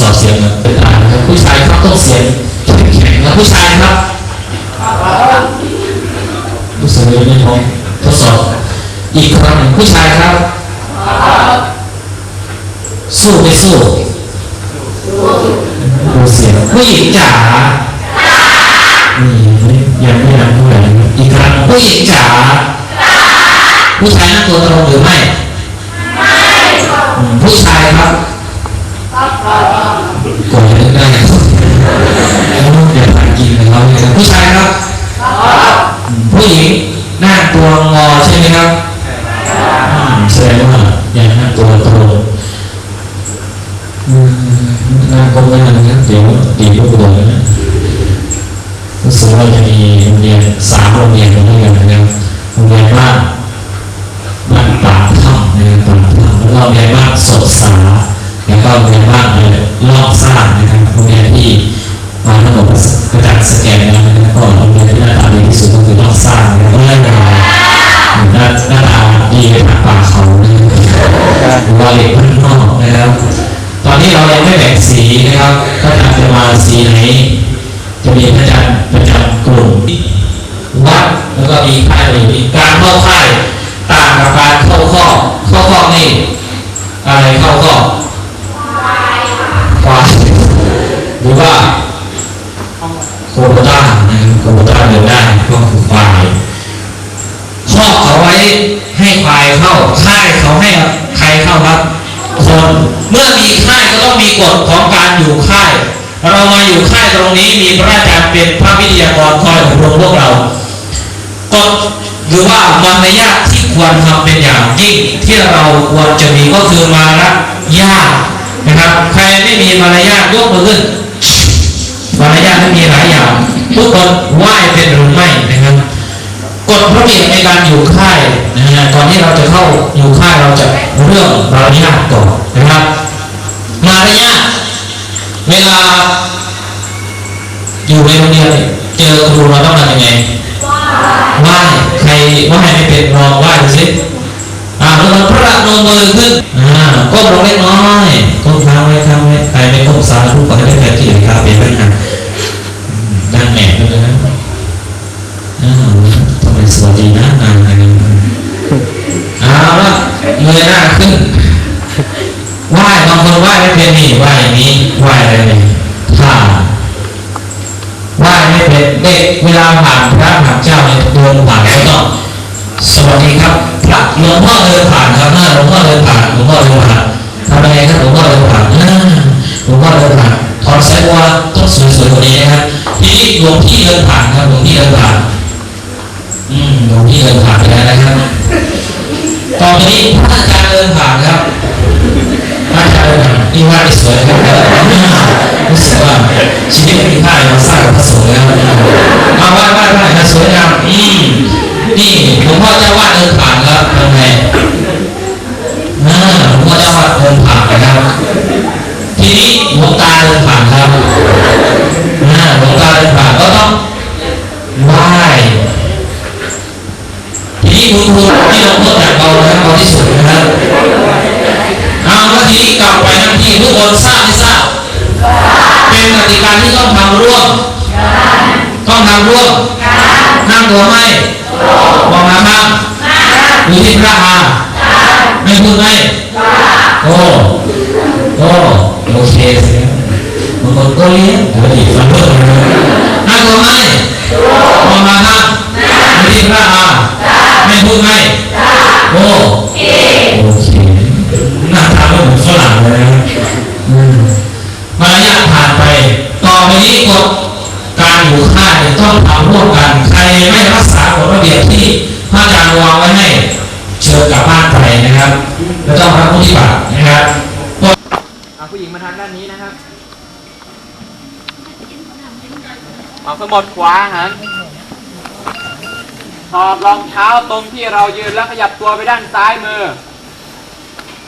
สอบเสียงเป็นอ่านนะครับผู้ชายครับต้องเสียงแข็งๆนะผู้ชายครับผู้ชายไม่พร้อมทดสอบอีกครั้งหนึ่งผู้ชายครับ สู้ไม่สู้ดูเสียงผู้หญิงจ๋านี่ไม่ยังไม่ดังเท่าไหร่อีกครั้งผู้หญิงจ๋าผู้ชายนั่งตัวตรงหรือไม่อืมผู้ชายครับ กดยังได้แล้วอย่าทานกินนะครับเนี่ยผู้ชายครับ ผู้หญิงหนั่งตัวงอใช่ไหมครับอืมแสดงว่าอยังหนั่งตัวตรงอืมงานกรมงานนะเดี๋ยวตีลูกโดนนะรู้สึกว่าจะมีโรงเรียนสามโรงเรียนตรงนี้กันนะครับโรงเรียนบ้านบ้านป่าถ้ำนะครับป่าถ้ำแล้วก็โรงเรียนบ้านสดสา แล้วก็โรงเรียนบ้านเลยลอกสร้างนะครับโรงเรียนที่มาทั้งหมดประจักษ์สแกนแล้วนะครับก็โรงเรียนที่หน้าตาดีที่สุดก็คือลอกสร้างนะครับก็ได้มาหน้าหน้าตาดีในทางป่าเขานะครับหรือว่าเด็กพื้นนอกนะครับตอนนี้เรายังไม่แบ่งสีนะครับก็อาจจะมาสีไหนจะมีพระอาจารย์ประจำกลุ่มวัดแล้วก็มีค่ายอะไรมีการเข้าค่ายต่างกับการเข้าข้อเข้าข้อนี่อะไรเข้าข้อ ควายหรือว่าโคโบต้านะครับโคโบต้าเดินได้ก็คือควายข้อกเขาไว้ให้ควายเข้าค่ายเขาให้ใครเข้าครับคนเมื่อมีค่ายก็ต้องมีกฎของการอยู่ค่าย เรามาอยู่ค่ายตรงนี้มีพระอาจารย์เป็นพระวิทยากรคอยอบรมพวกเรากฎหรือว่ามารยาทที่ควรทำเป็นอย่างยิ่งที่เราควรจะมีก็คือมารยาท นะครับ ใครไม่มีมารยาทยกมือขึ้นมารยาทไม่มีหลายอย่าง ทุกคนไหว้เป็นหรือไม่นะครับกฎระเบียบในการอยู่ค่ายนะฮะก่อนที่เราจะเข้าอยู่ค่ายเราจะเรื่องมารยาทก่อนนะครับ มารยาทเวลา อยู่ในโรงเรียนเจอครูเราต้องทำยังไงไหว้ใครไหว้ไม่เป็นลองไหว้ดูสิอ่าแล้วเราพระนมมือขึ้นอ่าก้มลงเล็กน้อย เป็นนี่ไหว้อย่างนี้ไหว้อะไรเนี่ยท่าไหว้ไม่เป็นเด็กเวลาผ่านพระผ่านเจ้าเนี่ยเดินผ่านก็ต้องสวัสดีครับพระหลวงพ่อเดินผ่านครับหน้าหลวงพ่อเดินผ่านหลวงพ่อเดินผ่านทำอะไรครับหลวงพ่อเดินผ่านหลวงพ่อเดินผ่านถอดสายบัวต้องสวยๆกว่านี้นะครับทีนี้หลวงพี่เดินผ่านครับหลวงพี่เดินผ่านอืมหลวงพี่เดินผ่านไปแล้วนะครับตอนนี้พระอาจาร จารย์เดินผ่านนี่ว่าไม่สวยครับรู้สึกว่าชีวิตมีค่าเราสร้างกับพระสงฆ์แล้วเอาว่าว่าว่าสวยงามอืมนี่หลวงพ่อเจ้าวาดเดินผ่านครับทำไงหลวงพ่อเจ้าวาดเดินผ่านนะครับทีนี้หลวงตาเดินผ่านครับหลวงตาเดินผ่านก็ต้องไหว้ทีนี้คุณครูที่ลงโทษจากเรานะครับเราที่สุดนะครับ วทีนี้กลับไปทั้งที่ทุกคนทราบไม่ทราบเป็นกติกาที่ต้องทำร่วมต้องทำร่วมนั่งตัวไม่มองน้าข้างอยู่ที่พระอาไม่พูดไหมโอ้โอ้โอเคเสียบางคนก็เลี้ยงปกติฟังเพิ่มนะครับนั่งตัวไม่มองน้าข้างอยู่ที่พระอาไม่พูดไหมโอ้ เหมือนฝรั่งเลยนะมารยาทผ่านไป ต่อไปนี้กฎการอยู่ค่ายต้องทำร่วมกัน ใครไม่รักษากฎระเบียบที่พระอาจารย์วางไว้ให้ เชิญกลับบ้านไปนะครับ แล้วต้องรับผู้ที่บาปนะครับอะผู้หญิงมาทางด้านนี้นะครับเอาสมดขวาหันถอดรองเท้าตรงที่เรายืนแล้วขยับตัวไปด้านซ้ายมือ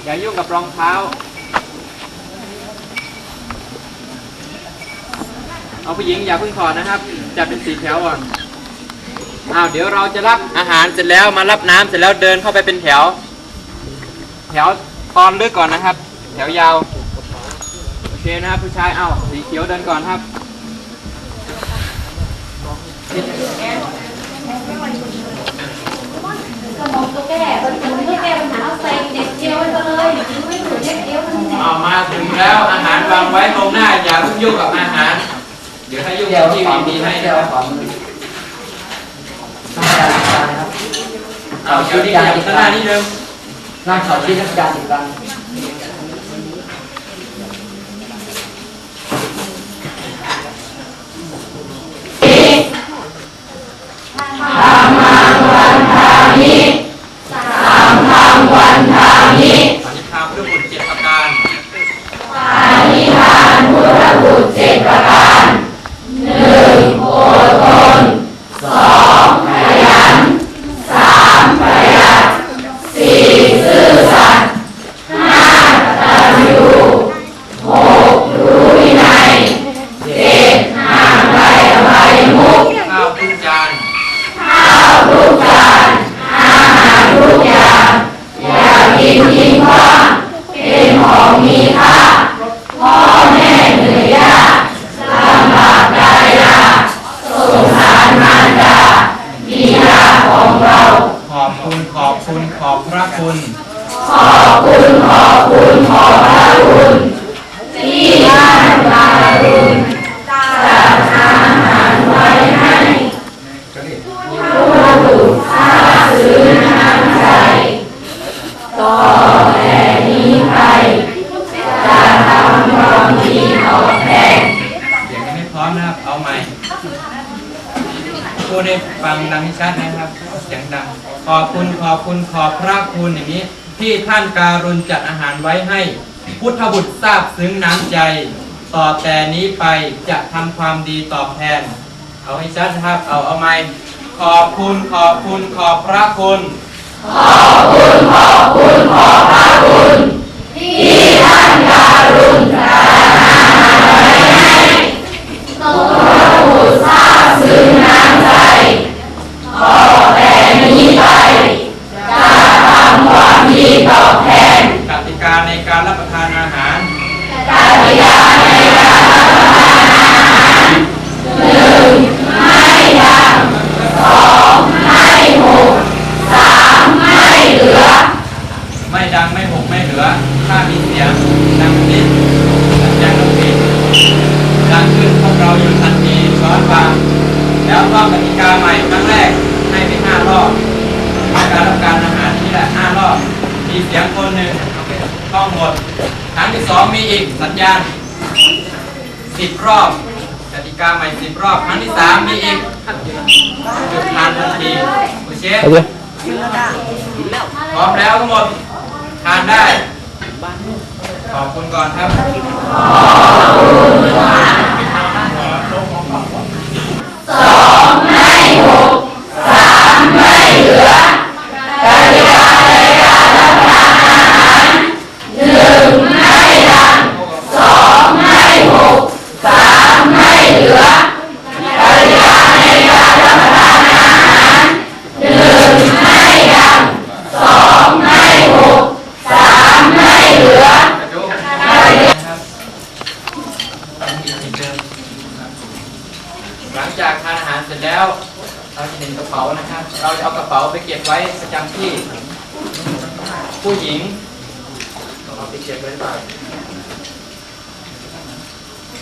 อย่ายุ่งกับรองเท้า เอาผู้หญิงอย่าเพิ่งถอดนะครับจัดเป็นสีแถวก่อนอ้าวเดี๋ยวเราจะรับอาหารเสร็จแล้วมารับน้ำเสร็จแล้วเดินเข้าไปเป็นแถว แถวตอนลึกก่อนนะครับ แถวยาวโอเคนะครับผู้ชายเอ้าสีเขียวเดินก่อนครับ สมองตัวแก้ปัญหาเพื่อแก้ปัญหาเอาใส่เด็กเดียวไว้ก็เลยไม่เหมือนเด็กเดียวมันแหละเอามาถึงแล้วอาหารวางไว้ตรงหน้าอย่าเพิ่งยุ่งกับอาหาร เดี๋ยวถ้ายุ่งกับที่มีให้นะครับเอาเดี๋ยวนี้ขยับข้างหน้านิดนึงนั่งสอนที่นักการติดกัน พูดให้ฟังดังชัดนะครับเสียงดัง ขอบคุณขอบคุณขอบพระคุณอย่างนี้ ที่ท่านการุณจัดอาหารไว้ให้ พุทธบุตรทราบซึ้งน้ำใจ ต่อแต่นี้ไปจะทำความดีตอบแทน เอาให้ชัดนะครับเอาเอาใหม่ขอบคุณขอบคุณขอบพระคุณ ที่ท่านการุณ ออกแต่นี้ไปจะทำความดีตอบแท สัญญาณสิบรอบกติกาใหม่สิบรอบครั้งที่สามมีอีกหยุดทานทันทีโอเคพร้อมแล้วทั้งหมดทานได้ ขอบคุณก่อนครับหลั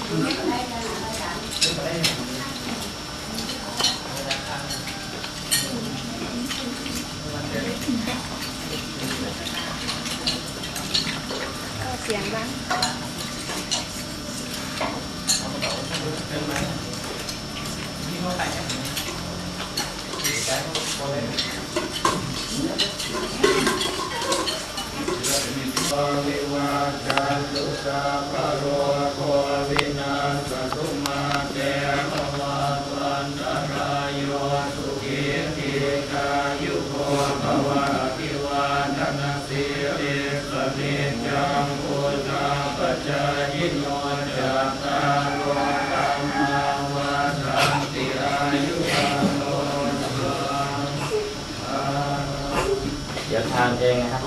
วิวาจันตุสาปโรโค กายุโกภวะ